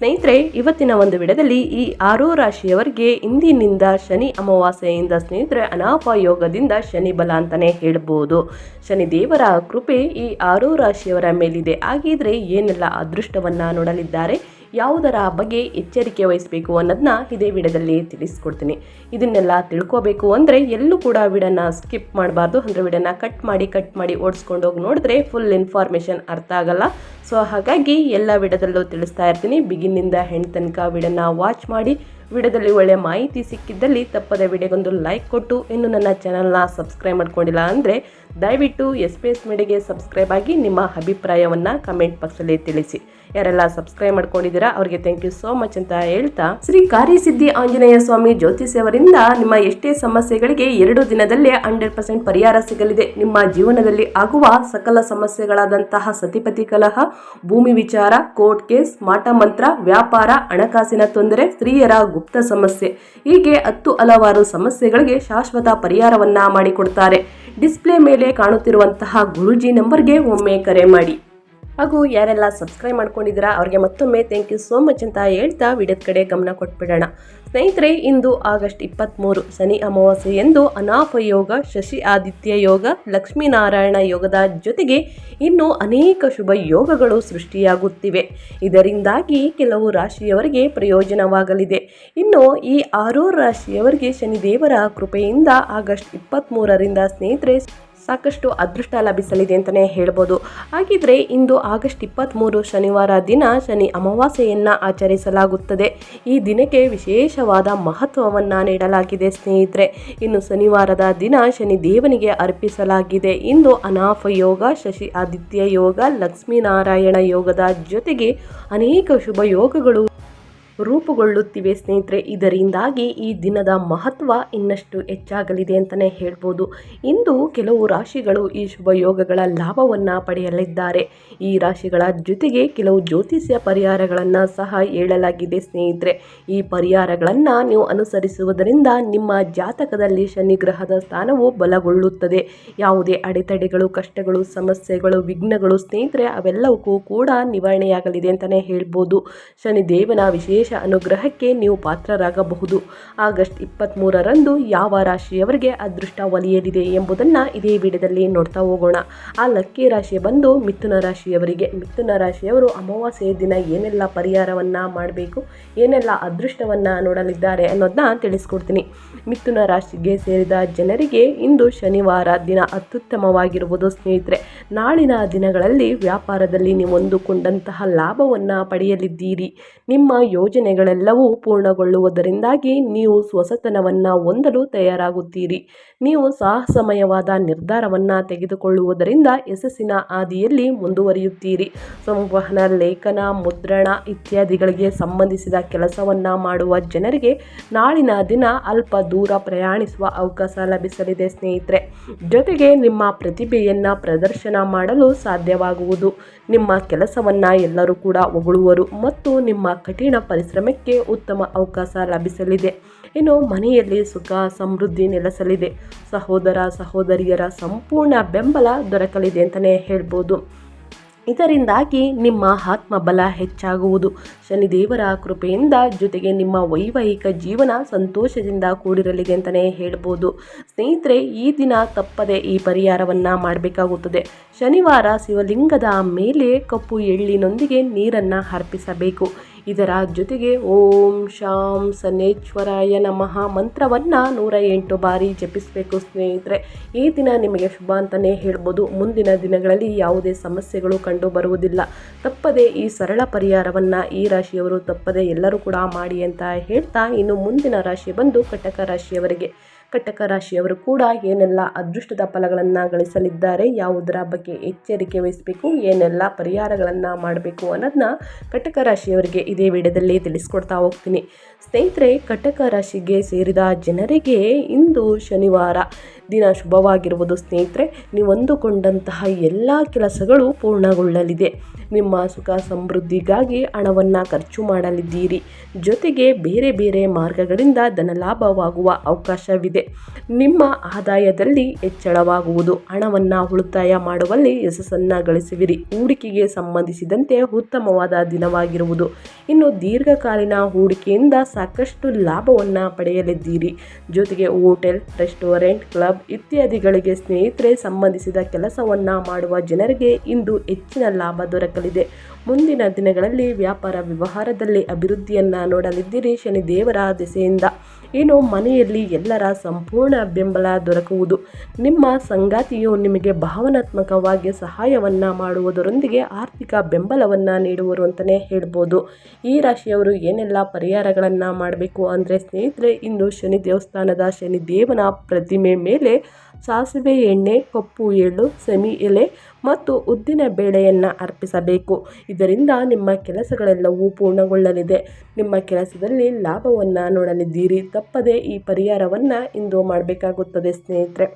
ಸ್ನೇಹಿತರೆ, ಇವತ್ತಿನ ಒಂದು ವಿಡದಲ್ಲಿ ಈ ಆರು ರಾಶಿಯವರಿಗೆ ಇಂದಿನಿಂದ ಶನಿ ಅಮಾವಾಸ್ಯೆಯಿಂದ ಸ್ನೇಹಿತರೆ ಅನಾಪಯೋಗದಿಂದ ಶನಿ ಬಲ ಅಂತಲೇ ಹೇಳ್ಬೋದು. ಶನಿ ದೇವರ ಕೃಪೆ ಈ ಆರು ರಾಶಿಯವರ ಮೇಲಿದೆ. ಹಾಗಿದ್ರೆ ಏನೆಲ್ಲ ಅದೃಷ್ಟವನ್ನು ನೋಡಲಿದ್ದಾರೆ? ಯಾವುದರ ಬಗ್ಗೆ ಎಚ್ಚರಿಕೆ ವಹಿಸಬೇಕು ಅನ್ನೋದನ್ನ ಇದೇ ವಿಡಿಯೋದಲ್ಲಿ ತಿಳಿಸ್ಕೊಡ್ತೀನಿ. ಇದನ್ನೆಲ್ಲ ತಿಳ್ಕೋಬೇಕು ಅಂದರೆ ಎಲ್ಲೂ ಕೂಡ ವಿಡನ್ನ ಸ್ಕಿಪ್ ಮಾಡಬಾರ್ದು. ಅಂದರೆ ವಿಡನ್ನ ಕಟ್ ಮಾಡಿ ಕಟ್ ಮಾಡಿ ಓಡಿಸ್ಕೊಂಡು ಹೋಗಿ ನೋಡಿದ್ರೆ ಫುಲ್ ಇನ್ಫಾರ್ಮೇಷನ್ ಅರ್ಥ ಆಗಲ್ಲ. ಸೊ ಹಾಗಾಗಿ ಎಲ್ಲ ವಿಡಿಯೋದಲ್ಲೂ ತಿಳಿಸ್ತಾ ಇರ್ತೀನಿ. ಬಿಗಿನಿಂದ ಹೆಣ್ ತನಕ ವಿಡನ್ನ ವಾಚ್ ಮಾಡಿ. ವಿಡಿಯೋದಲ್ಲಿ ಒಳ್ಳೆಯ ಮಾಹಿತಿ ಸಿಕ್ಕಿದ್ದಲ್ಲಿ ತಪ್ಪದೆ ವಿಡಿಯೋಗೊಂದು ಲೈಕ್ ಕೊಟ್ಟು. ಇನ್ನು ನನ್ನ ಚಾನಲ್ನ ಸಬ್ಸ್ಕ್ರೈಬ್ ಮಾಡ್ಕೊಂಡಿಲ್ಲ ಅಂದರೆ ದಯವಿಟ್ಟು ಎಸ್ ಪಿ ಎಸ್ ಮೀಡಿಯಾಗೆ ಸಬ್ಸ್ಕ್ರೈಬ್ ಆಗಿ ನಿಮ್ಮ ಅಭಿಪ್ರಾಯವನ್ನು ಕಮೆಂಟ್ ಬಾಕ್ಸಲ್ಲಿ ತಿಳಿಸಿ. ಯಾರೆಲ್ಲ ಸಬ್ಸ್ಕ್ರೈಬ್ ಮಾಡ್ಕೊಂಡಿದ್ದೀರಾ ಅವರಿಗೆ ಥ್ಯಾಂಕ್ ಯು ಸೋ ಮಚ್ ಅಂತ ಹೇಳ್ತಾ. ಶ್ರೀ ಕಾರ್ಯಸಿದ್ಧಿ ಆಂಜನೇಯ ಸ್ವಾಮಿ ಜ್ಯೋತಿಷ್ಯವರಿಂದ ನಿಮ್ಮ ಎಷ್ಟೇ ಸಮಸ್ಯೆಗಳಿಗೆ ಎರಡು ದಿನದಲ್ಲೇ ಹಂಡ್ರೆಡ್ ಪರ್ಸೆಂಟ್ ಪರಿಹಾರ ಸಿಗಲಿದೆ. ನಿಮ್ಮ ಜೀವನದಲ್ಲಿ ಆಗುವ ಸಕಲ ಸಮಸ್ಯೆಗಳಾದಂತಹ ಸತಿಪತಿ ಕಲಹ, ಭೂಮಿ ವಿಚಾರ ಕೋರ್ಟ್ ಕೇಸ್ ಮಾಟ ಮಂತ್ರ, ವ್ಯಾಪಾರ, ಹಣಕಾಸಿನ ತೊಂದರೆ, ಸ್ತ್ರೀಯರ ಗುಪ್ತ ಸಮಸ್ಯೆ. ಹೀಗೆ ಹತ್ತು ಹಲವಾರು ಸಮಸ್ಯೆಗಳಿಗೆ ಶಾಶ್ವತ ಪರಿಹಾರವನ್ನ ಮಾಡಿಕೊಡ್ತಾರೆ. ಡಿಸ್ಪ್ಲೇ ಮೇಲೆ ಕಾಣುತ್ತಿರುವಂತಹ ಗುರುಜಿ ನಂಬರ್ಗೆ ಒಮ್ಮೆ ಕರೆ ಮಾಡಿ. ಹಾಗೂ ಯಾರೆಲ್ಲ ಸಬ್ಸ್ಕ್ರೈಬ್ ಮಾಡ್ಕೊಂಡಿದ್ದೀರಾ, ಅವ್ರಿಗೆ ಮತ್ತೊಮ್ಮೆ ಥ್ಯಾಂಕ್ ಯು ಸೋ ಮಚ್ ಅಂತ ಹೇಳ್ತಾ ವಿಡಿಯೋದ ಕಡೆ ಗಮನ ಕೊಟ್ಬಿಡೋಣ. ಸ್ನೇಹಿತರೆ, ಇಂದು ಆಗಸ್ಟ್ ಇಪ್ಪತ್ತ್ಮೂರು ಶನಿ ಅಮಾವಾಸ್ಯೆ ಎಂದು ಅನಾಪಯೋಗ ಶಶಿ ಆದಿತ್ಯ ಯೋಗ ಲಕ್ಷ್ಮೀನಾರಾಯಣ ಯೋಗದ ಜೊತೆಗೆ ಇನ್ನು ಅನೇಕ ಶುಭ ಯೋಗಗಳು ಸೃಷ್ಟಿಯಾಗುತ್ತಿವೆ. ಇದರಿಂದಾಗಿ ಕೆಲವು ರಾಶಿಯವರಿಗೆ ಪ್ರಯೋಜನವಾಗಲಿದೆ. ಇನ್ನು ಈ ಆರು ರಾಶಿಯವರಿಗೆ ಶನಿದೇವರ ಕೃಪೆಯಿಂದ ಆಗಸ್ಟ್ ಇಪ್ಪತ್ತ್ಮೂರರಿಂದ ಸ್ನೇಹಿತರೆ ಸಾಕಷ್ಟು ಅದೃಷ್ಟ ಲಭಿಸಲಿದೆ ಅಂತಲೇ ಹೇಳ್ಬೋದು. ಹಾಗಿದ್ರೆ ಇಂದು ಆಗಸ್ಟ್ ಇಪ್ಪತ್ತ್ಮೂರು ಶನಿವಾರ ದಿನ ಶನಿ ಅಮಾವಾಸ್ಯೆಯನ್ನು ಆಚರಿಸಲಾಗುತ್ತದೆ. ಈ ದಿನಕ್ಕೆ ವಿಶೇಷವಾದ ಮಹತ್ವವನ್ನು ನೀಡಲಾಗಿದೆ ಸ್ನೇಹಿತರೆ. ಇನ್ನು ಶನಿವಾರದ ದಿನ ಶನಿ ದೇವನಿಗೆ ಅರ್ಪಿಸಲಾಗಿದೆ. ಇಂದು ಅನಾಫ ಯೋಗ, ಶಶಿ ಆದಿತ್ಯ ಯೋಗ, ಲಕ್ಷ್ಮೀನಾರಾಯಣ ಯೋಗದ ಜೊತೆಗೆ ಅನೇಕ ಶುಭ ಯೋಗಗಳು ರೂಪುಗೊಳ್ಳುತ್ತಿವೆ ಸ್ನೇಹಿತರೆ. ಇದರಿಂದಾಗಿ ಈ ದಿನದ ಮಹತ್ವ ಇನ್ನಷ್ಟು ಹೆಚ್ಚಾಗಲಿದೆ ಅಂತಲೇ ಹೇಳ್ಬೋದು. ಇಂದು ಕೆಲವು ರಾಶಿಗಳು ಈ ಶುಭ ಯೋಗಗಳ ಲಾಭವನ್ನು ಪಡೆಯಲಿದ್ದಾರೆ. ಈ ರಾಶಿಗಳ ಜೊತೆಗೆ ಕೆಲವು ಜ್ಯೋತಿಷ್ಯ ಪರಿಹಾರಗಳನ್ನು ಸಹ ಹೇಳಲಾಗಿದೆ ಸ್ನೇಹಿತರೆ. ಈ ಪರಿಹಾರಗಳನ್ನು ನೀವು ಅನುಸರಿಸುವುದರಿಂದ ನಿಮ್ಮ ಜಾತಕದಲ್ಲಿ ಶನಿ ಗ್ರಹದ ಸ್ಥಾನವು ಬಲಗೊಳ್ಳುತ್ತದೆ. ಯಾವುದೇ ಅಡೆತಡೆಗಳು, ಕಷ್ಟಗಳು, ಸಮಸ್ಯೆಗಳು, ವಿಘ್ನಗಳು ಸ್ನೇಹಿತರೆ, ಅವೆಲ್ಲವಕ್ಕೂ ಕೂಡ ನಿವಾರಣೆಯಾಗಲಿದೆ ಅಂತಲೇ ಹೇಳ್ಬೋದು. ಶನಿ ದೇವನ ವಿಶೇಷ ಅನುಗ್ರಹಕ್ಕೆ ನೀವು ಪಾತ್ರರಾಗಬಹುದು. ಆಗಸ್ಟ್ ಇಪ್ಪತ್ತ್ಮೂರರಂದು ಯಾವ ರಾಶಿಯವರಿಗೆ ಅದೃಷ್ಟ ಒಲಿಯಲಿದೆ ಎಂಬುದನ್ನು ಇದೇ ವಿಡಿಯೋದಲ್ಲಿ ನೋಡ್ತಾ ಹೋಗೋಣ. ಆ ಲಕ್ಕಿ ರಾಶಿ ಬಂದು ಮಿಥುನ ರಾಶಿಯವರಿಗೆ. ಮಿಥುನ ರಾಶಿಯವರು ಅಮಾವಾಸ್ಯೆಯ ದಿನ ಏನೆಲ್ಲ ಪರಿಹಾರವನ್ನು ಮಾಡಬೇಕು, ಏನೆಲ್ಲ ಅದೃಷ್ಟವನ್ನು ನೋಡಲಿದ್ದಾರೆ ಅನ್ನೋದನ್ನ ತಿಳಿಸ್ಕೊಡ್ತೀನಿ. ಮಿಥುನ ರಾಶಿಗೆ ಸೇರಿದ ಜನರಿಗೆ ಇಂದು ಶನಿವಾರ ದಿನ ಅತ್ಯುತ್ತಮವಾಗಿರುವುದು ಸ್ನೇಹಿತರೆ. ನಾಳಿನ ದಿನಗಳಲ್ಲಿ ವ್ಯಾಪಾರದಲ್ಲಿ ನೀವು ಹೊಂದಿಕೊಂಡಂತಹ ಲಾಭವನ್ನು ಪಡೆಯಲಿದ್ದೀರಿ. ನಿಮ್ಮ ಯೋಜನೆಗಳೆಲ್ಲವೂ ಪೂರ್ಣಗೊಳ್ಳುವುದರಿಂದಾಗಿ ನೀವು ಸ್ವಸತನವನ್ನು ಹೊಂದಲು ತಯಾರಾಗುತ್ತೀರಿ. ನೀವು ಸಾಹಸಮಯವಾದ ನಿರ್ಧಾರವನ್ನು ತೆಗೆದುಕೊಳ್ಳುವುದರಿಂದ ಯಶಸ್ಸಿನ ಹಾದಿಯಲ್ಲಿ ಮುಂದುವರಿಯುತ್ತೀರಿ. ಸಂವಹನ, ಲೇಖನ, ಮುದ್ರಣ ಇತ್ಯಾದಿಗಳಿಗೆ ಸಂಬಂಧಿಸಿದ ಕೆಲಸವನ್ನು ಮಾಡುವ ಜನರಿಗೆ ನಾಳಿನ ದಿನ ಅಲ್ಪ ದೂರ ಪ್ರಯಾಣಿಸುವ ಅವಕಾಶ ಲಭಿಸಲಿದೆ ಸ್ನೇಹಿತರೆ. ಜೊತೆಗೆ ನಿಮ್ಮ ಪ್ರತಿಭೆಯನ್ನು ಪ್ರದರ್ಶನ ಮಾಡಲು ಸಾಧ್ಯವಾಗುವುದು. ನಿಮ್ಮ ಕೆಲಸವನ್ನು ಎಲ್ಲರೂ ಕೂಡ ಹೊಗಳುವರು ಮತ್ತು ನಿಮ್ಮ ಕಠಿಣ ಪರಿಶ್ರಮಕ್ಕೆ ಉತ್ತಮ ಅವಕಾಶ ಲಭಿಸಲಿದೆ. ಇನ್ನು ಮನೆಯಲ್ಲಿ ಸುಖ, ಸಮೃದ್ಧಿ ನೆಲೆಸಲಿದೆ. ಸಹೋದರ, ಸಹೋದರಿಯರ ಸಂಪೂರ್ಣ ಬೆಂಬಲ ದೊರಕಲಿದೆ ಅಂತಲೇ ಹೇಳ್ಬೋದು. ಇದರಿಂದಾಗಿ ನಿಮ್ಮ ಆತ್ಮಬಲ ಹೆಚ್ಚಾಗುವುದು. ಶನಿದೇವರ ಕೃಪೆಯಿಂದ ಜೊತೆಗೆ ನಿಮ್ಮ ವೈವಾಹಿಕ ಜೀವನ ಸಂತೋಷದಿಂದ ಕೂಡಿರಲಿದೆ ಅಂತಲೇ ಹೇಳ್ಬೋದು. ಸ್ನೇಹಿತರೆ, ಈ ದಿನ ತಪ್ಪದೆ ಈ ಪರಿಹಾರವನ್ನು ಮಾಡಬೇಕಾಗುತ್ತದೆ. ಶನಿವಾರ ಶಿವಲಿಂಗದ ಮೇಲೆ ಕಪ್ಪು ಎಳ್ಳಿನೊಂದಿಗೆ ನೀರನ್ನು ಅರ್ಪಿಸಬೇಕು. ಇದರ ಜೊತೆಗೆ ಓಂ ಶಾಂ ಸನೇಶ್ವರಾಯ ನಮಃ ಮಂತ್ರವನ್ನು ನೂರ ಎಂಟು ಬಾರಿ ಜಪಿಸಬೇಕು ಸ್ನೇಹಿತರೆ. ಈ ದಿನ ನಿಮಗೆ ಶುಭ ಅಂತಲೇ ಹೇಳ್ಬೋದು. ಮುಂದಿನ ದಿನಗಳಲ್ಲಿ ಯಾವುದೇ ಸಮಸ್ಯೆಗಳು ಕಂಡು ಬರುವುದಿಲ್ಲ. ತಪ್ಪದೆ ಈ ಸರಳ ಪರಿಹಾರವನ್ನು ಈ ರಾಶಿಯವರು ತಪ್ಪದೆ ಎಲ್ಲರೂ ಕೂಡ ಮಾಡಿ ಅಂತ ಹೇಳ್ತಾ ಇನ್ನು ಮುಂದಿನ ರಾಶಿ ಬಂದು ಕಟಕ ರಾಶಿಯವರಿಗೆ. ಕಟಕ ರಾಶಿಯವರು ಕೂಡ ಏನೆಲ್ಲ ಅದೃಷ್ಟದ ಫಲಗಳನ್ನು ಗಳಿಸಲಿದ್ದಾರೆ, ಯಾವುದರ ಬಗ್ಗೆ ಎಚ್ಚರಿಕೆ ವಹಿಸಬೇಕು, ಏನೆಲ್ಲ ಪರಿಹಾರಗಳನ್ನು ಮಾಡಬೇಕು ಅನ್ನೋದನ್ನ ಕಟಕ ರಾಶಿಯವರಿಗೆ ಇದೇ ವಿಡಿಯೋದಲ್ಲಿ ತಿಳಿಸ್ಕೊಡ್ತಾ ಹೋಗ್ತೀನಿ. ಸ್ನೇಹಿತರೆ, ಕಟಕ ರಾಶಿಗೆ ಸೇರಿದ ಜನರಿಗೆ ಇಂದು ಶನಿವಾರ ದಿನ ಶುಭವಾಗಿರುವುದು ಸ್ನೇಹಿತರೆ ನೀವು ಅಂದುಕೊಂಡಂತಹ ಎಲ್ಲ ಕೆಲಸಗಳು ಪೂರ್ಣಗೊಳ್ಳಲಿದೆ. ನಿಮ್ಮ ಸುಖ ಸಮೃದ್ಧಿಗಾಗಿ ಹಣವನ್ನು ಖರ್ಚು ಮಾಡಲಿದ್ದೀರಿ. ಜೊತೆಗೆ ಬೇರೆ ಬೇರೆ ಮಾರ್ಗಗಳಿಂದ ಧನಲಾಭವಾಗುವ ಅವಕಾಶವಿದೆ. ನಿಮ್ಮ ಆದಾಯದಲ್ಲಿ ಹೆಚ್ಚಳವಾಗುವುದು. ಹಣವನ್ನು ಉಳಿತಾಯ ಮಾಡುವಲ್ಲಿ ಯಶಸ್ಸನ್ನು ಗಳಿಸುವಿರಿ. ಹೂಡಿಕೆಗೆ ಸಂಬಂಧಿಸಿದಂತೆ ಉತ್ತಮವಾದ ದಿನವಾಗಿರುವುದು. ಇನ್ನು ದೀರ್ಘಕಾಲೀನ ಹೂಡಿಕೆಯಿಂದ ಸಾಕಷ್ಟು ಲಾಭವನ್ನು ಪಡೆಯಲಿದ್ದೀರಿ. ಜೊತೆಗೆ ಹೋಟೆಲ್, ರೆಸ್ಟೋರೆಂಟ್, ಕ್ಲಬ್ ಇತ್ಯಾದಿಗಳಿಗೆ ಸ್ನೇಹಿತರೆ ಸಂಬಂಧಿಸಿದ ಕೆಲಸವನ್ನು ಮಾಡುವ ಜನರಿಗೆ ಇಂದು ಹೆಚ್ಚಿನ ಲಾಭ ದೊರಕಲಿದೆ. ಮುಂದಿನ ದಿನಗಳಲ್ಲಿ ವ್ಯಾಪಾರ ವ್ಯವಹಾರದಲ್ಲಿ ಅಭಿವೃದ್ಧಿಯನ್ನು ನೋಡಲಿದ್ದೀರಿ. ಶನಿ ದೇವರ ದಿಸೆಯಿಂದ ಇನ್ನು ಮನೆಯಲ್ಲಿ ಎಲ್ಲರ ಸಂಪೂರ್ಣ ಬೆಂಬಲ ದೊರಕುವುದು. ನಿಮ್ಮ ಸಂಗಾತಿಯು ನಿಮಗೆ ಭಾವನಾತ್ಮಕವಾಗಿ ಸಹಾಯವನ್ನು ಮಾಡುವುದರೊಂದಿಗೆ ಆರ್ಥಿಕ ಬೆಂಬಲವನ್ನು ನೀಡುವರು ಅಂತಲೇ ಹೇಳ್ಬೋದು. ಈ ರಾಶಿಯವರು ಏನೆಲ್ಲ ಪರಿಹಾರಗಳನ್ನು ಮಾಡಬೇಕು ಅಂದರೆ ಸ್ನೇಹಿತರೆ ಇಂದು ಶನಿ ದೇವಸ್ಥಾನದ ಶನಿ ದೇವನ ಪ್ರತಿಮೆ ಮೇಲೆ ಸಾಸಿವೆ ಎಣ್ಣೆ, ಕಪ್ಪು ಎಳ್ಳು, ಸೆಮಿ ಎಲೆ ಮತ್ತು ಉದ್ದಿನ ಬೇಳೆಯನ್ನು ಅರ್ಪಿಸಬೇಕು. ಇದರಿಂದ ನಿಮ್ಮ ಕೆಲಸಗಳೆಲ್ಲವೂ ಪೂರ್ಣಗೊಳ್ಳಲಿದೆ. ನಿಮ್ಮ ಕೆಲಸದಲ್ಲಿ ಲಾಭವನ್ನು ನೋಡಲಿದ್ದೀರಿ. ತಪ್ಪದೇ ಈ ಪರಿಹಾರವನ್ನು ಇಂದು ಮಾಡಬೇಕಾಗುತ್ತದೆ, ಸ್ನೇಹಿತರೆ.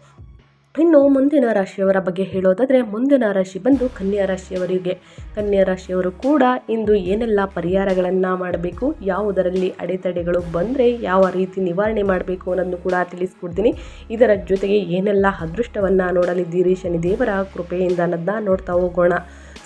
ಇನ್ನು ಮುಂದಿನ ರಾಶಿಯವರ ಬಗ್ಗೆ ಹೇಳೋದಾದರೆ, ಮುಂದಿನ ರಾಶಿ ಬಂದು ಕನ್ಯಾ ರಾಶಿಯವರಿಗೆ. ಕನ್ಯಾ ರಾಶಿಯವರು ಕೂಡ ಇಂದು ಏನೆಲ್ಲ ಪರಿಹಾರಗಳನ್ನು ಮಾಡಬೇಕು, ಯಾವುದರಲ್ಲಿ ಅಡೆತಡೆಗಳು ಬಂದರೆ ಯಾವ ರೀತಿ ನಿವಾರಣೆ ಮಾಡಬೇಕು ಅನ್ನೋದನ್ನು ಕೂಡ ತಿಳಿಸ್ಕೊಡ್ತೀನಿ. ಇದರ ಜೊತೆಗೆ ಏನೆಲ್ಲ ಅದೃಷ್ಟವನ್ನು ನೋಡಲಿದ್ದೀರಿ, ಶನಿದೇವರ ಕೃಪೆಯಿಂದ ಅನ್ನೋದನ್ನ ನೋಡ್ತಾ ಹೋಗೋಣ.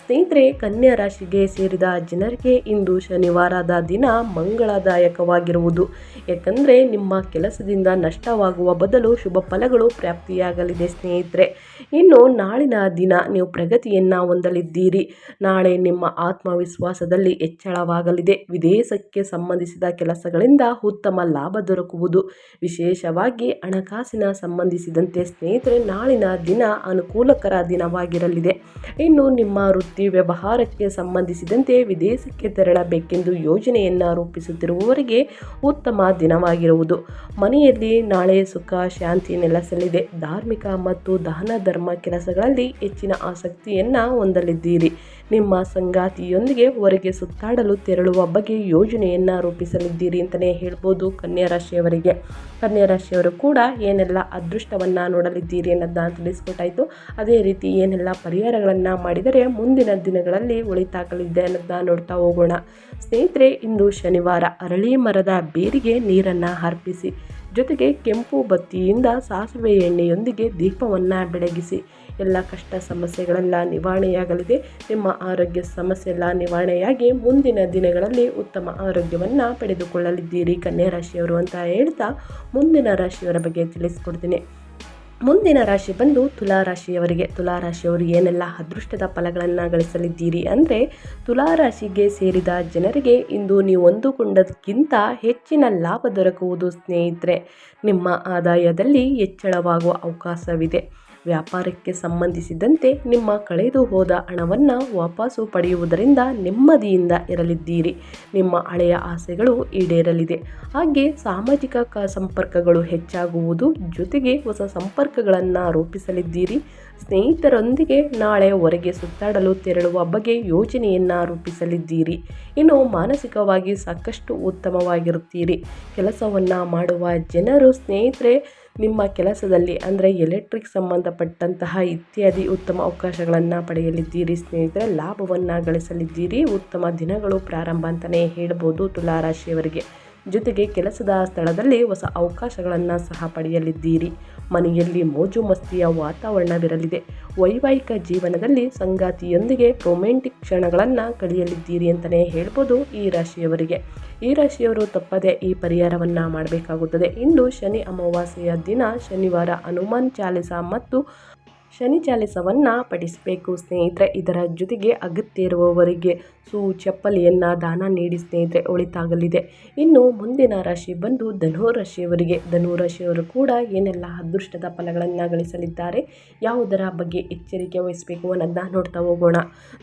ಸ್ನೇಹಿತರೆ, ಕನ್ಯಾ ರಾಶಿಗೆ ಸೇರಿದ ಜನರಿಗೆ ಇಂದು ಶನಿವಾರದ ದಿನ ಮಂಗಳದಾಯಕವಾಗಿರುವುದು. ಯಾಕಂದರೆ ನಿಮ್ಮ ಕೆಲಸದಿಂದ ನಷ್ಟವಾಗುವ ಬದಲು ಶುಭ ಫಲಗಳು ಪ್ರಾಪ್ತಿಯಾಗಲಿದೆ ಸ್ನೇಹಿತರೆ. ಇನ್ನು ನಾಳಿನ ದಿನ ನೀವು ಪ್ರಗತಿಯನ್ನು ಹೊಂದಲಿದ್ದೀರಿ. ನಾಳೆ ನಿಮ್ಮ ಆತ್ಮವಿಶ್ವಾಸದಲ್ಲಿ ಹೆಚ್ಚಳವಾಗಲಿದೆ. ವಿದೇಶಕ್ಕೆ ಸಂಬಂಧಿಸಿದ ಕೆಲಸಗಳಿಂದ ಉತ್ತಮ ಲಾಭ ದೊರಕುವುದು. ವಿಶೇಷವಾಗಿ ಹಣಕಾಸಿನ ಸಂಬಂಧಿಸಿದಂತೆ ಸ್ನೇಹಿತರೆ, ನಾಳಿನ ದಿನ ಅನುಕೂಲಕರ ದಿನವಾಗಿರಲಿದೆ. ಇನ್ನು ನಿಮ್ಮ ವೃತ್ತಿ ವ್ಯವಹಾರಕ್ಕೆ ಸಂಬಂಧಿಸಿದಂತೆ ವಿದೇಶಕ್ಕೆ ತೆರಳಬೇಕೆಂದು ಯೋಜನೆಯನ್ನು ರೂಪಿಸುತ್ತಿರುವವರಿಗೆ ಉತ್ತಮ ದಿನವಾಗಿರುವುದು. ಮನೆಯಲ್ಲಿ ನಾಳೆ ಸುಖ, ಶಾಂತಿ ನೆಲೆಸಲಿದೆ. ಧಾರ್ಮಿಕ ಮತ್ತು ದಾನ ಧರ್ಮ ಕೆಲಸಗಳಲ್ಲಿ ಹೆಚ್ಚಿನ ಆಸಕ್ತಿಯನ್ನು ಹೊಂದಲಿದ್ದೀರಿ. ನಿಮ್ಮ ಸಂಗಾತಿಯೊಂದಿಗೆ ಹೊರಗೆ ಸುತ್ತಾಡಲು ತೆರಳುವ ಬಗ್ಗೆ ಯೋಜನೆಯನ್ನು ರೂಪಿಸಲಿದ್ದೀರಿ ಅಂತಲೇ ಹೇಳ್ಬೋದು ಕನ್ಯಾ ರಾಶಿಯವರಿಗೆ. ಕನ್ಯಾ ರಾಶಿಯವರು ಕೂಡ ಏನೆಲ್ಲ ಅದೃಷ್ಟವನ್ನು ನೋಡಲಿದ್ದೀರಿ ಅನ್ನೋದನ್ನ ತಿಳಿಸ್ಕೊಟ್ಟಾಯಿತು. ಅದೇ ರೀತಿ ಏನೆಲ್ಲ ಪರಿಹಾರಗಳನ್ನು ಮಾಡಿದರೆ ಮುಂದಿನ ದಿನಗಳಲ್ಲಿ ಒಳಿತಾಗಲಿದೆ ಅನ್ನೋದನ್ನ ನೋಡ್ತಾ ಹೋಗೋಣ. ಸ್ನೇಹಿತರೆ, ಇಂದು ಶನಿವಾರ ಅರಳಿ ಮರದ ಬೇರಿಗೆ ನೀರನ್ನು ಅರ್ಪಿಸಿ, ಜೊತೆಗೆ ಕೆಂಪು ಬತ್ತಿಯಿಂದ ಸಾಸಿವೆ ಎಣ್ಣೆಯೊಂದಿಗೆ ದೀಪವನ್ನು ಬೆಳಗಿಸಿ ಎಲ್ಲ ಕಷ್ಟ ಸಮಸ್ಯೆಗಳೆಲ್ಲ ನಿವಾರಣೆಯಾಗಲಿದೆ. ನಿಮ್ಮ ಆರೋಗ್ಯ ಸಮಸ್ಯೆ ಎಲ್ಲ ನಿವಾರಣೆಯಾಗಿ ಮುಂದಿನ ದಿನಗಳಲ್ಲಿ ಉತ್ತಮ ಆರೋಗ್ಯವನ್ನು ಪಡೆದುಕೊಳ್ಳಲಿದ್ದೀರಿ ಕನ್ಯಾ ರಾಶಿಯವರು ಅಂತ ಹೇಳ್ತಾ ಮುಂದಿನ ರಾಶಿಯವರ ಬಗ್ಗೆ ತಿಳಿಸ್ಕೊಡ್ತೀನಿ. ಮುಂದಿನ ರಾಶಿ ಬಂದು ತುಲಾ ರಾಶಿಯವರಿಗೆ, ತುಲಾ ರಾಶಿಯವರು ಏನೆಲ್ಲ ಅದೃಷ್ಟದ ಫಲಗಳನ್ನು ಗಳಿಸಲಿದ್ದೀರಿ ಅಂದರೆ ತುಲಾ ರಾಶಿಗೆ ಸೇರಿದ ಜನರಿಗೆ ಇಂದು ನೀವು ಅಂದುಕೊಂಡದಕ್ಕಿಂತ ಹೆಚ್ಚಿನ ಲಾಭ ದೊರಕುವುದು ಸ್ನೇಹಿತರೆ. ನಿಮ್ಮ ಆದಾಯದಲ್ಲಿ ಹೆಚ್ಚಳವಾಗುವ ಅವಕಾಶವಿದೆ. ವ್ಯಾಪಾರಕ್ಕೆ ಸಂಬಂಧಿಸಿದಂತೆ ನಿಮ್ಮ ಕಳೆದು ಹೋದ ಹಣವನ್ನು ವಾಪಸ್ಸು ಪಡೆಯುವುದರಿಂದ ನೆಮ್ಮದಿಯಿಂದ ಇರಲಿದ್ದೀರಿ. ನಿಮ್ಮ ಹಳೆಯ ಆಸೆಗಳು ಈಡೇರಲಿದೆ. ಹಾಗೆ ಸಾಮಾಜಿಕ ಕ ಸಂಪರ್ಕಗಳು ಹೆಚ್ಚಾಗುವುದು ಜೊತೆಗೆ ಹೊಸ ಸಂಪರ್ಕಗಳನ್ನು ರೂಪಿಸಲಿದ್ದೀರಿ. ಸ್ನೇಹಿತರೊಂದಿಗೆ ನಾಳೆ ಹೊರಗೆ ಸುತ್ತಾಡಲು ತೆರಳುವ ಬಗ್ಗೆ ಯೋಜನೆಯನ್ನು ರೂಪಿಸಲಿದ್ದೀರಿ. ಇನ್ನು ಮಾನಸಿಕವಾಗಿ ಸಾಕಷ್ಟು ಉತ್ತಮವಾಗಿರುತ್ತೀರಿ. ಕೆಲಸವನ್ನು ಮಾಡುವ ಜನರು, ಸ್ನೇಹಿತರೆ ನಿಮ್ಮ ಕೆಲಸದಲ್ಲಿ ಅಂದರೆ ಎಲೆಕ್ಟ್ರಿಕ್ ಸಂಬಂಧಪಟ್ಟಂತಹ ಇತ್ಯಾದಿ ಉತ್ತಮ ಅವಕಾಶಗಳನ್ನು ಪಡೆಯಲಿದ್ದೀರಿ ಸ್ನೇಹಿತರೆ, ಲಾಭವನ್ನು ಗಳಿಸಲಿದ್ದೀರಿ. ಉತ್ತಮ ದಿನಗಳು ಪ್ರಾರಂಭ ಅಂತಲೇ ಹೇಳ್ಬೋದು ತುಲಾರಾಶಿಯವರಿಗೆ. ಜೊತೆಗೆ ಕೆಲಸದ ಸ್ಥಳದಲ್ಲಿ ಹೊಸ ಅವಕಾಶಗಳನ್ನು ಸಹ ಪಡೆಯಲಿದ್ದೀರಿ. ಮನೆಯಲ್ಲಿ ಮೋಜು ಮಸ್ತಿಯ ವಾತಾವರಣವಿರಲಿದೆ. ವೈವಾಹಿಕ ಜೀವನದಲ್ಲಿ ಸಂಗಾತಿಯೊಂದಿಗೆ ರೊಮ್ಯಾಂಟಿಕ್ ಕ್ಷಣಗಳನ್ನು ಕಳೆಯಲಿದ್ದೀರಿ ಅಂತಲೇ ಹೇಳ್ಬೋದು ಈ ರಾಶಿಯವರಿಗೆ. ಈ ರಾಶಿಯವರು ತಪ್ಪದೆ ಈ ಪರಿಹಾರವನ್ನು ಮಾಡಬೇಕಾಗುತ್ತದೆ. ಇಂದು ಶನಿ ಅಮಾವಾಸ್ಯೆಯ ದಿನ ಶನಿವಾರ ಹನುಮಾನ್ ಚಾಲಿಸ ಮತ್ತು ಶನಿ ಚಾಲಿಸವನ್ನು ಪಠಿಸಬೇಕು ಸ್ನೇಹಿತರೆ. ಇದರ ಜೊತೆಗೆ ಅಗತ್ಯ ಇರುವವರಿಗೆ ಸೂ ಚಪ್ಪಲಿಯನ್ನು ದಾನ ನೀಡಿ ಸ್ನೇಹಿತರೆ, ಒಳಿತಾಗಲಿದೆ. ಇನ್ನು ಮುಂದಿನ ರಾಶಿ ಬಂದು ಧನು ರಾಶಿಯವರಿಗೆ. ಧನು ರಾಶಿಯವರು ಕೂಡ ಏನೆಲ್ಲ ಅದೃಷ್ಟದ ಫಲಗಳನ್ನು ಗಳಿಸಲಿದ್ದಾರೆ, ಯಾವುದರ ಬಗ್ಗೆ ಎಚ್ಚರಿಕೆ ವಹಿಸಬೇಕು ಅನ್ನೋದನ್ನ ನೋಡ್ತಾ ಹೋಗೋಣ.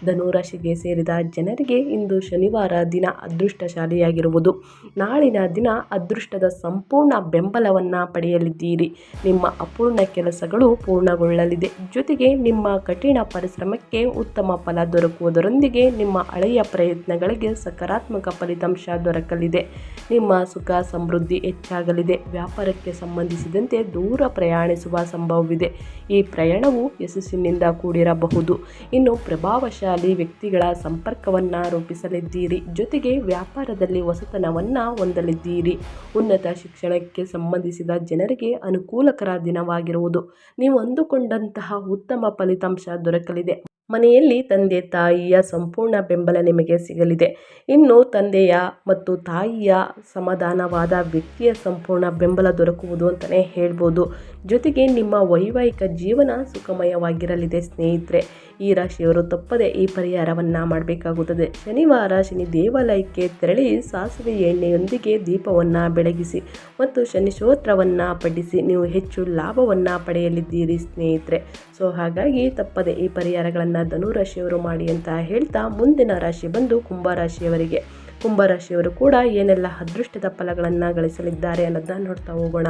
ಧನುರಾಶಿಗೆ ಸೇರಿದ ಜನರಿಗೆ ಇಂದು ಶನಿವಾರ ದಿನ ಅದೃಷ್ಟಶಾಲಿಯಾಗಿರುವುದು. ನಾಳಿನ ದಿನ ಅದೃಷ್ಟದ ಸಂಪೂರ್ಣ ಬೆಂಬಲವನ್ನು ಪಡೆಯಲಿದ್ದೀರಿ. ನಿಮ್ಮ ಅಪೂರ್ಣ ಕೆಲಸಗಳು ಪೂರ್ಣಗೊಳ್ಳಲಿದೆ. ಜೊತೆಗೆ ನಿಮ್ಮ ಕಠಿಣ ಪರಿಶ್ರಮಕ್ಕೆ ಉತ್ತಮ ಫಲ ದೊರಕುವುದರೊಂದಿಗೆ ನಿಮ್ಮ ಹಳೆಯ ಪ್ರಯತ್ನಗಳಿಗೆ ಸಕಾರಾತ್ಮಕ ಫಲಿತಾಂಶ ದೊರಕಲಿದೆ. ನಿಮ್ಮ ಸುಖ ಸಮೃದ್ಧಿ ಹೆಚ್ಚಾಗಲಿದೆ. ವ್ಯಾಪಾರಕ್ಕೆ ಸಂಬಂಧಿಸಿದಂತೆ ದೂರ ಪ್ರಯಾಣಿಸುವ ಸಂಭವವಿದೆ. ಈ ಪ್ರಯಾಣವು ಯಶಸ್ಸಿನಿಂದ ಕೂಡಿರಬಹುದು. ಇನ್ನು ಪ್ರಭಾವಶಾಲಿ ವ್ಯಕ್ತಿಗಳ ಸಂಪರ್ಕವನ್ನು ರೂಪಿಸಲಿದ್ದೀರಿ. ಜೊತೆಗೆ ವ್ಯಾಪಾರದಲ್ಲಿ ಹೊಸತನವನ್ನು ಹೊಂದಲಿದ್ದೀರಿ. ಉನ್ನತ ಶಿಕ್ಷಣಕ್ಕೆ ಸಂಬಂಧಿಸಿದ ಜನರಿಗೆ ಅನುಕೂಲಕರ ದಿನವಾಗಿರುವುದು. ನೀವು ಅಂದುಕೊಂಡಂತಹ ಉತ್ತಮ ಫಲಿತಾಂಶ ದೊರಕಲಿದೆ. ಮನೆಯಲ್ಲಿ ತಂದೆ ತಾಯಿಯ ಸಂಪೂರ್ಣ ಬೆಂಬಲ ನಿಮಗೆ ಸಿಗಲಿದೆ. ಇನ್ನು ತಂದೆಯ ಮತ್ತು ತಾಯಿಯ ಸಮಾಧಾನವಾದ ವ್ಯಕ್ತಿಯ ಸಂಪೂರ್ಣ ಬೆಂಬಲ ದೊರಕುವುದು ಅಂತಲೇ ಹೇಳ್ಬೋದು. ಜೊತೆಗೆ ನಿಮ್ಮ ವೈವಾಹಿಕ ಜೀವನ ಸುಖಮಯವಾಗಿರಲಿದೆ ಸ್ನೇಹಿತರೆ. ಈ ರಾಶಿಯವರು ತಪ್ಪದೆ ಈ ಪರಿಹಾರವನ್ನು ಮಾಡಬೇಕಾಗುತ್ತದೆ. ಶನಿವಾರ ಶನಿ ದೇವಾಲಯಕ್ಕೆ ತೆರಳಿ ಸಾಸಿವೆ ಎಣ್ಣೆಯೊಂದಿಗೆ ದೀಪವನ್ನು ಬೆಳಗಿಸಿ ಮತ್ತು ಶನಿ ಸ್ತೋತ್ರವನ್ನು ಪಡಿಸಿ ನೀವು ಹೆಚ್ಚು ಲಾಭವನ್ನು ಪಡೆಯಲಿದ್ದೀರಿ ಸ್ನೇಹಿತರೆ. ಸೊ, ಹಾಗಾಗಿ ತಪ್ಪದೆ ಈ ಪರಿಹಾರಗಳನ್ನು ಧನುರಾಶಿಯವರು ಮಾಡಿ ಅಂತ ಹೇಳ್ತಾ ಮುಂದಿನ ರಾಶಿ ಬಂದು ಕುಂಭರಾಶಿಯವರಿಗೆ. ಕುಂಭರಾಶಿಯವರು ಕೂಡ ಏನೆಲ್ಲ ಅದೃಷ್ಟದ ಫಲಗಳನ್ನು ಗಳಿಸಲಿದ್ದಾರೆ ಅನ್ನೋದನ್ನ ನೋಡ್ತಾ ಹೋಗೋಣ.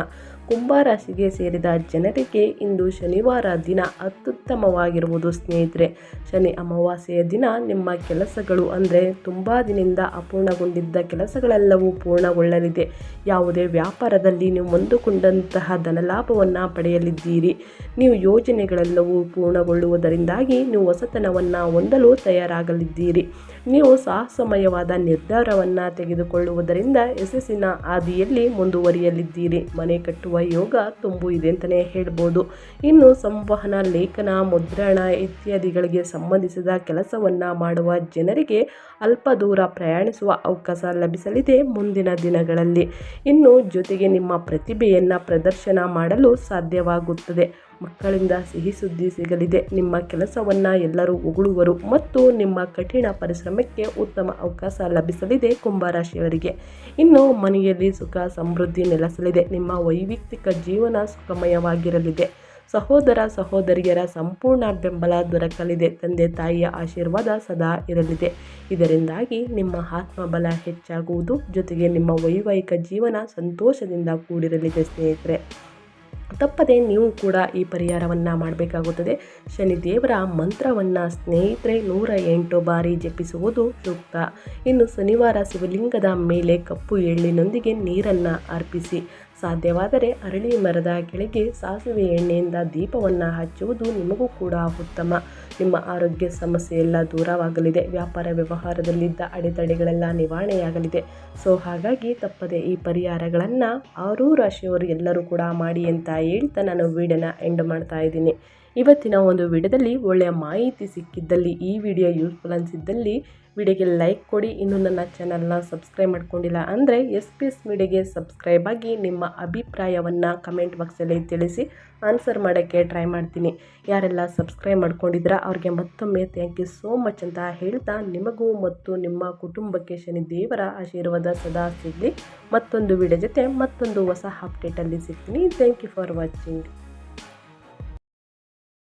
ಕುಂಭರಾಶಿಗೆ ಸೇರಿದ ಜನರಿಗೆ ಇಂದು ಶನಿವಾರ ದಿನ ಅತ್ಯುತ್ತಮವಾಗಿರುವುದು ಸ್ನೇಹಿತರೆ. ಶನಿ ಅಮಾವಾಸ್ಯೆಯ ದಿನ ನಿಮ್ಮ ಕೆಲಸಗಳು ಅಂದರೆ ತುಂಬ ದಿನದಿಂದ ಅಪೂರ್ಣಗೊಂಡಿದ್ದ ಕೆಲಸಗಳೆಲ್ಲವೂ ಪೂರ್ಣಗೊಳ್ಳಲಿದೆ. ಯಾವುದೇ ವ್ಯಾಪಾರದಲ್ಲಿ ನೀವು ಮುಂದುಕೊಂಡಂತಹ ಧನಲಾಭವನ್ನು ಪಡೆಯಲಿದ್ದೀರಿ. ನೀವು ಯೋಜನೆಗಳೆಲ್ಲವೂ ಪೂರ್ಣಗೊಳ್ಳುವುದರಿಂದಾಗಿ ನೀವು ಹೊಸತನವನ್ನು ಹೊಂದಲು ತಯಾರಾಗಲಿದ್ದೀರಿ. ನೀವು ಸಾಹಸಮಯವಾದ ನಿರ್ಧಾರವನ್ನು ತೆಗೆದುಕೊಳ್ಳುವುದರಿಂದ ಯಶಸ್ಸಿನ ಹಾದಿಯಲ್ಲಿ ಮುಂದುವರಿಯಲಿದ್ದೀರಿ. ಮನೆ ಕಟ್ಟುವ ಯೋಗ ತುಂಬು ಇದೆ ಅಂತಲೇ ಹೇಳ್ಬೋದು. ಇನ್ನು ಸಂವಹನ, ಲೇಖನ, ಮುದ್ರಣ ಇತ್ಯಾದಿಗಳಿಗೆ ಸಂಬಂಧಿಸಿದ ಕೆಲಸವನ್ನು ಮಾಡುವ ಜನರಿಗೆ ಅಲ್ಪ ದೂರ ಪ್ರಯಾಣಿಸುವ ಅವಕಾಶ ಲಭಿಸಲಿದೆ ಮುಂದಿನ ದಿನಗಳಲ್ಲಿ. ಇನ್ನು ಜೊತೆಗೆ ನಿಮ್ಮ ಪ್ರತಿಭೆಯನ್ನು ಪ್ರದರ್ಶನ ಮಾಡಲು ಸಾಧ್ಯವಾಗುತ್ತದೆ. ಮಕ್ಕಳಿಂದ ಸಿಹಿ ಸುದ್ದಿ ಸಿಗಲಿದೆ. ನಿಮ್ಮ ಕೆಲಸವನ್ನು ಎಲ್ಲರೂ ಉಗುಳುವರು ಮತ್ತು ನಿಮ್ಮ ಕಠಿಣ ಪರಿಶ್ರಮಕ್ಕೆ ಉತ್ತಮ ಅವಕಾಶ ಲಭಿಸಲಿದೆ ಕುಂಭರಾಶಿಯವರಿಗೆ. ಇನ್ನು ಮನೆಯಲ್ಲಿ ಸುಖ, ಸಮೃದ್ಧಿ ನೆಲೆಸಲಿದೆ. ನಿಮ್ಮ ವೈಯಕ್ತಿಕ ಜೀವನ ಸುಖಮಯವಾಗಿರಲಿದೆ. ಸಹೋದರ, ಸಹೋದರಿಯರ ಸಂಪೂರ್ಣ ಬೆಂಬಲ ದೊರಕಲಿದೆ. ತಂದೆ, ತಾಯಿಯ ಆಶೀರ್ವಾದ ಸದಾ ಇರಲಿದೆ. ಇದರಿಂದಾಗಿ ನಿಮ್ಮ ಆತ್ಮಬಲ ಹೆಚ್ಚಾಗುವುದು ಜೊತೆಗೆ ನಿಮ್ಮ ವೈವಾಹಿಕ ಜೀವನ ಸಂತೋಷದಿಂದ ಕೂಡಿರಲಿದೆ ಸ್ನೇಹಿತರೆ. ತಪ್ಪದೆ ನೀವು ಕೂಡ ಈ ಪರಿಹಾರವನ್ನು ಮಾಡಬೇಕಾಗುತ್ತದೆ. ಶನಿದೇವರ ಮಂತ್ರವನ್ನು ಸ್ನೇಹಿತರೆ ನೂರ ಎಂಟು ಬಾರಿ ಜಪಿಸುವುದು ಸೂಕ್ತ. ಇನ್ನು ಶನಿವಾರ ಶಿವಲಿಂಗದ ಮೇಲೆ ಕಪ್ಪು ಎಳ್ಳಿನೊಂದಿಗೆ ನೀರನ್ನು ಅರ್ಪಿಸಿ ಸಾಧ್ಯವಾದರೆ ಅರಳಿ ಮರದ ಕೆಳಗೆ ಸಾಸಿವೆ ಎಣ್ಣೆಯಿಂದ ದೀಪವನ್ನು ಹಚ್ಚುವುದು ನಿಮಗೂ ಕೂಡ ಉತ್ತಮ. ನಿಮ್ಮ ಆರೋಗ್ಯ ಸಮಸ್ಯೆ ಎಲ್ಲ ದೂರವಾಗಲಿದೆ. ವ್ಯಾಪಾರ ವ್ಯವಹಾರದಲ್ಲಿದ್ದ ಅಡೆತಡೆಗಳೆಲ್ಲ ನಿವಾರಣೆಯಾಗಲಿದೆ. ಸೊ, ಹಾಗಾಗಿ ತಪ್ಪದೆ ಈ ಪರಿಹಾರಗಳನ್ನು ಆರೂ ರಾಶಿಯವರು ಎಲ್ಲರೂ ಕೂಡ ಮಾಡಿ ಅಂತ ಹೇಳ್ತಾ ನಾನು ವೀಡಿಯೋನ ಎಂಡ್ ಮಾಡ್ತಾ ಇದ್ದೀನಿ. ಇವತ್ತಿನ ಒಂದು ವಿಡಿಯೋದಲ್ಲಿ ಒಳ್ಳೆಯ ಮಾಹಿತಿ ಸಿಕ್ಕಿದ್ದಲ್ಲಿ, ಈ ವಿಡಿಯೋ ಯೂಸ್ಫುಲ್ ಅನಿಸಿದ್ದಲ್ಲಿ ವಿಡಿಯೋಗೆ ಲೈಕ್ ಕೊಡಿ. ಇನ್ನೂ ನನ್ನ ಚಾನಲ್ನ ಸಬ್ಸ್ಕ್ರೈಬ್ ಮಾಡ್ಕೊಂಡಿಲ್ಲ ಅಂದರೆ ಎಸ್ ಪಿ ಎಸ್ ಮೀಡಿಯಾಗೆ ಸಬ್ಸ್ಕ್ರೈಬ್ ಆಗಿ ನಿಮ್ಮ ಅಭಿಪ್ರಾಯವನ್ನು ಕಮೆಂಟ್ ಬಾಕ್ಸಲ್ಲಿ ತಿಳಿಸಿ. ಆನ್ಸರ್ ಮಾಡೋಕ್ಕೆ ಟ್ರೈ ಮಾಡ್ತೀನಿ. ಯಾರೆಲ್ಲ ಸಬ್ಸ್ಕ್ರೈಬ್ ಮಾಡ್ಕೊಂಡಿದ್ರ ಅವ್ರಿಗೆ ಮತ್ತೊಮ್ಮೆ ಥ್ಯಾಂಕ್ ಯು ಸೋ ಮಚ್ ಅಂತ ಹೇಳ್ತಾ ನಿಮಗೂ ಮತ್ತು ನಿಮ್ಮ ಕುಟುಂಬಕ್ಕೆ ಶನಿ ದೇವರ ಆಶೀರ್ವಾದ ಸದಾ ಸಿಗಲಿ. ಮತ್ತೊಂದು ವಿಡಿಯೋ ಜೊತೆ ಮತ್ತೊಂದು ಹೊಸ ಅಪ್ಡೇಟಲ್ಲಿ ಸಿಗ್ತೀನಿ. Thank you for watching